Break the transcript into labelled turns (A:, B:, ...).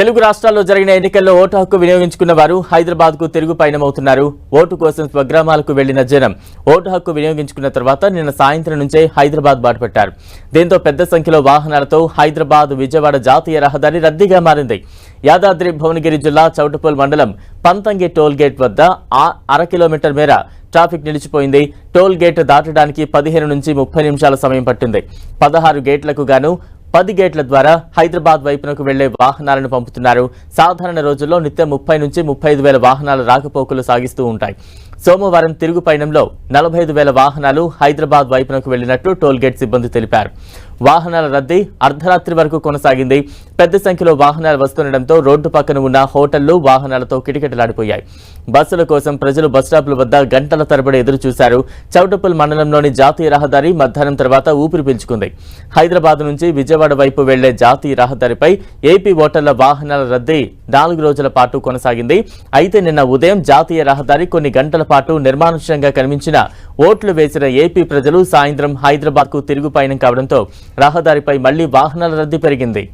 A: తెలుగు రాష్ట్రాల్లో జరిగిన ఎన్నికల్లో ఓటు హక్కు వినియోగించుకున్న వారు హైదరాబాద్కు తిరుగు పయనమవుతున్నారు. ఓటు కోసం స్వగ్రామాలకు వెళ్ళిన జనం ఓటు హక్కు వినియోగించుకున్న తర్వాత నిన్న సాయంత్రం నుంచే హైదరాబాద్ బాటపట్టారు. దీంతో పెద్ద సంఖ్యలో వాహనాలతో హైదరాబాద్ విజయవాడ జాతీయ రహదారి రద్దీగా మారింది. యాదాద్రి భువనగిరి జిల్లా చౌటపల్ మండలం పంతంగి టోల్ గేట్ వద్ద అర కిలోమీటర్ మేర ట్రాఫిక్ నిలిచిపోయింది. టోల్ గేట్ దాటడానికి పదిహేను నుంచి ముప్పై నిమిషాల సమయం పట్టింది. పదహారు గేట్లకు గాను పది గేట్ల ద్వారా హైదరాబాద్ వైపునకు వెళ్ళే వాహనాలను పంపుతున్నారు. సాధారణ రోజుల్లో నిత్యం ముప్పై నుంచి ముప్పై ఐదు వేల వాహనాలు రాకపోకలు సాగిస్తూ ఉంటాయి. సోమవారం తిరుగు పయనంలో నలభై ఐదు వేల వాహనాలు హైదరాబాద్ వైపునకు వెళ్ళినట్లు టోల్గేట్ సిబ్బంది తెలిపారు. వాహనాల రద్దీ అర్ధరాత్రి వరకు కొనసాగింది. పెద్ద సంఖ్యలో వాహనాలు వస్తుండటంతో రోడ్డు పక్కన ఉన్న హోటళ్ళు వాహనాలతో కిటకిటలాడిపోయాయి. బస్సుల కోసం ప్రజలు బస్టాప్ల వద్ద గంటల తరబడి ఎదురు చూశారు మండలంలోని జాతీయ రహదారి మధ్యాహ్నం తర్వాత ఊపిరి పీల్చుకుంది. హైదరాబాద్ నుంచి విజయవాడ వైపు వెళ్ళే జాతీయ రహదారిపై ఏపీ ఓటర్ల వాహనాల రద్దీ నాలుగు రోజుల పాటు కొనసాగింది. అయితే నిన్న ఉదయం జాతీయ రహదారి కొన్ని గంటల పాటు నిర్మానుష్యంగా కనిపించిన ఓట్లు వేసిన ఏపీ ప్రజలు సాయంత్రం హైదరాబాద్కు తిరుగు పయనం కావడంతో రహదారిపై మళ్ళీ వాహనాల రద్దీ పెరిగింది.